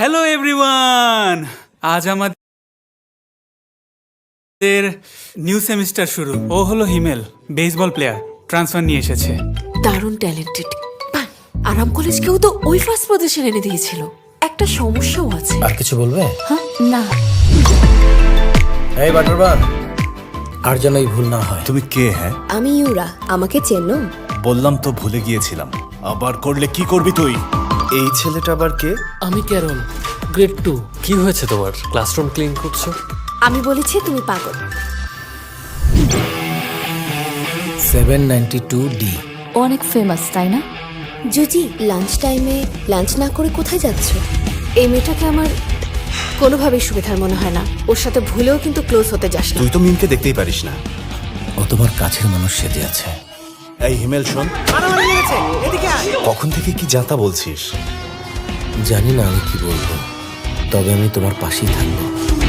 Hello everyone আজ আমাদের new semester শুরু। ও হলো হিমেল বেসবল প্লেয়ার ট্রান্সফার নিয়ে এসেছে। দারুণ ট্যালেন্টেড আরাম কলেজকেও তো ওই ফার্স্ট পজিশন এনে দিয়েছিল। একটা সমস্যাও আছে। আর কিছু বলবে? হ্যাঁ না। এই বাটারবান আর যেন এই ভুল না হয়। তুমি কে হ্যাঁ? আমি ইউরা আমাকে চেনো? বললাম তো ভুলে গিয়েছিলাম। আবার করলে কি করবি তুই? এই ছেলেটা আবার কে? আমি ক্যারল গ্রেড টু। কি হয়েছে তোমার? ক্লাসরুম ক্লিন করছ? আমি বলেছি তুমি পাগল। Seven ninety two D. অনেক ফেমাস তাই না? জুজি লাঞ্চ টাইমে লাঞ্চ না করে কোথায় যাচ্ছ? এই মেয়েটাকে আমার কোনোভাবেই সুবিধার মনে হয় না। ওর সাথে ভুলেও কিন্তু ক্লোজ হতে যাস না। তুই তো মিমকে দেখতেই পারিস না। ও তোমার কাছের মানুষ সেজে আছে। এই হিমেল শোন। কখন থেকে কি যাতা বলছিস? জানি না আমি কি বলব। তবে আমি তোমার পাশেই থাকব।